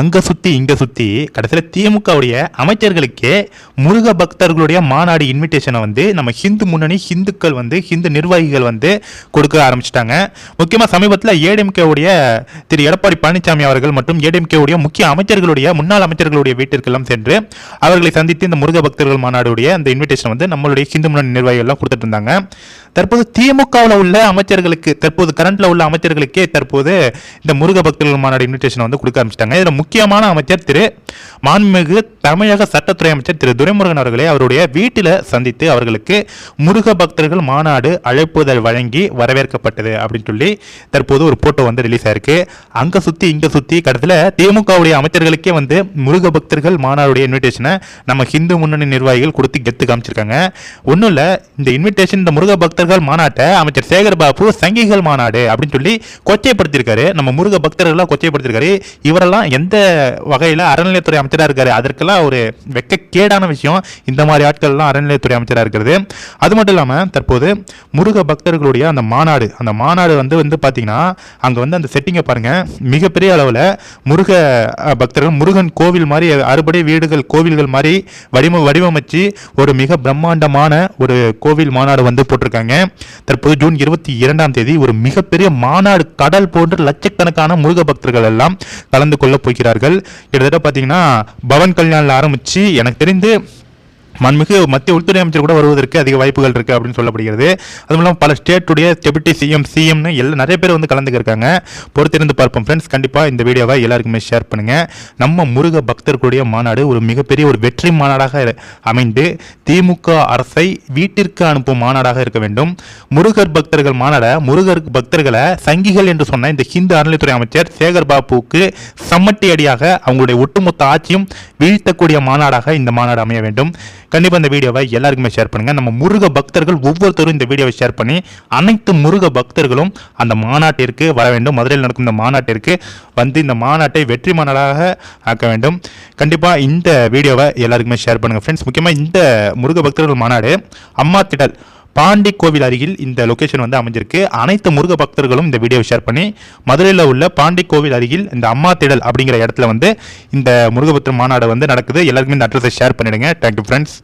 அங்கே சுற்றி இங்கே சுற்றி கடைசியில் திமுகவுடைய அமைச்சர்களுக்கே முருக பக்தர்களுடைய மாநாடு இன்விடேஷனை வந்து நம்ம ஹிந்து முன்னணி ஹிந்துக்கள் வந்து ஹிந்து நிர்வாகிகள் வந்து கொடுக்க ஆரம்பிச்சிட்டாங்க. முக்கியமாக சமீபத்தில் ஏடிஎம்கேவுடைய திரு எடப்பாடி பழனிசாமி அவர்கள் மற்றும் ஏடிஎம்கேவுடைய முக்கிய அமைச்சர்களுடைய முன்னாள் அமைச்சர்களுடைய வீட்டிற்கெல்லாம் சென்று அவர்களை சந்தித்து இந்த முருக பக்தர்கள் மாநாடுடைய அந்த இன்விடேஷன் வந்து நம்மளுடைய ஹிந்து முன்னணி நிர்வாகிகள்லாம் கொடுத்துட்டு இருந்தாங்க. தற்போது திமுகவில் உள்ள அமைச்சர்களுக்கு தற்போது கரண்ட்டில் உள்ள அமைச்சர்களுக்கே தற்போது இந்த முருக பக்தர்கள் மாநாடு இன்விடேஷன் வந்து கொடுக்க ஆரம்பிச்சிட்டாங்க. இதில் முக்கியமான அமைச்சர் திரு மாண்புமிகு தமிழக சட்டத்துறை அமைச்சர் திரு துரைமுருகன் அவர்களை அவருடைய வீட்டில் சந்தித்து அவர்களுக்கு முருக பக்தர்கள் மாநாடு அழைப்புதல் வழங்கி வரவேற்கப்பட்டது அப்படின்னு சொல்லி தற்போது ஒரு போட்டோ வந்து ரிலீஸ் ஆயிருக்கு. அங்கே சுற்றி இங்கே சுற்றி கடத்தில் திமுகவுடைய அமைச்சர்களுக்கே வந்து முருக பக்தர்கள் மாநாடுடைய இன்விடேஷனை நம்ம ஹிந்து முன்னணி நிர்வாகிகள் கொடுத்து கெத்து காமிச்சிருக்காங்க. ஒன்றும் இல்லை இந்த இன்விடேஷன் இந்த முருக பக்தர்கள் மாநாட்டை அமைச்சர் சேகர் பாபு சங்கிகள் மாநாடு அப்படின்னு சொல்லி கொச்சைப்படுத்தியிருக்காரு. நம்ம முருக பக்தர்கள்லாம் கொச்சைப்படுத்தியிருக்காரு. இவரெல்லாம் எந்த வகையில் அறநிலையத்துறை அமைச்சராக இருக்காரு அதற்கெல்லாம் ஒரு வெக்கக்கேடான விஷயம் இந்த மாதிரி ஆட்கள்லாம் அறநிலையத்துறை அமைச்சராக இருக்கிறது. அது மட்டும் இல்லாமல் தற்போது முருக பக்தர்களுடைய அந்த மாநாடு அந்த மாநாடு வந்து வந்து பார்த்தீங்கன்னா அங்கே வந்து அந்த செட்டிங்கை பாருங்கள் மிகப்பெரிய அளவில் முருக பக்தர்கள் முருகன் கோவில் மாதிரி அறுபடை வீடுகள் கோவில்கள் மாதிரி வடிவ வடிவமைச்சு ஒரு மிக பிரம்மாண்டமான ஒரு கோவில் மாநாடு வந்து போட்டிருக்காங்க. தற்போது ஜூன் இருபத்தி இரண்டாம் தேதி ஒரு மிகப்பெரிய மாநாடு கடல் போன்ற லட்சக்கணக்கான முருக பக்தர்கள் எல்லாம் கலந்து கொள்ள போகிறார்கள். கிட்டத்தட்ட பார்த்தீங்கன்னா பவன் கல்யாணில் ஆரம்பித்து எனக்கு தெரிந்து மண்மிகு மத்திய உள்துறை அமைச்சர் கூட வருவதற்கு அதிக வாய்ப்புகள் இருக்குது அப்படின்னு சொல்லப்படுகிறது. அதுவும் இல்லாமல் பல ஸ்டேட்டுடைய டெபுட்டி சிஎம் சிஎம்னு எல்லாம் நிறைய பேர் வந்து கலந்துக்கிருக்காங்க பொறுத்திருந்து பார்ப்போம் ஃப்ரெண்ட்ஸ் கண்டிப்பாக இந்த வீடியோவை எல்லாருக்குமே ஷேர் பண்ணுங்கள் நம்ம முருக பக்தர்களுடைய மாநாடு ஒரு மிகப்பெரிய ஒரு வெற்றி மாநாடாக அமைந்து திமுக அரசை வீட்டிற்கு அனுப்பும் மாநாடாக இருக்க வேண்டும். முருகர் பக்தர்கள் மாநாட முருகர் பக்தர்களை சங்கிகள் என்று சொன்ன இந்த ஹிந்து அறநிலைத்துறை அமைச்சர் சேகர் பாபுவுக்கு சம்மட்டி அடியாக அவங்களுடைய ஒட்டுமொத்த ஆட்சியும் வீழ்த்தக்கூடிய மாநாடாக இந்த மாநாடு அமைய வேண்டும். கண்டிப்பாக இந்த வீடியோவை எல்லாருக்குமே ஷேர் பண்ணுங்கள் நம்ம முருக பக்தர்கள் ஒவ்வொருத்தரும் இந்த வீடியோவை ஷேர் பண்ணி அனைத்து முருக பக்தர்களும் அந்த மாநாட்டிற்கு வர வேண்டும். மதுரையில் நடக்கும் இந்த மாநாட்டிற்கு வந்து இந்த மாநாட்டை வெற்றி மாநாடாக ஆக்க வேண்டும். கண்டிப்பாக இந்த வீடியோவை எல்லாருக்குமே ஷேர் பண்ணுங்கள் ஃப்ரெண்ட்ஸ் முக்கியமாக இந்த முருக பக்தர்கள் மாநாடு அம்மா திடல் பாண்டி கோவில் அருகில் இந்த லொக்கேஷன் வந்து அமைஞ்சிருக்கு. அனைத்து முருக பக்தர்களும் இந்த வீடியோவை ஷேர் பண்ணி மதுரையில் உள்ள பாண்டி கோவில் அருகில் இந்த அம்மா திடல் அப்படிங்கிற இடத்துல வந்து இந்த முருகபக்தர் மாநாடு வந்து நடக்குது. எல்லாருக்குமே இந்த அட்ரஸை ஷேர் பண்ணிடுங்க. Thank you friends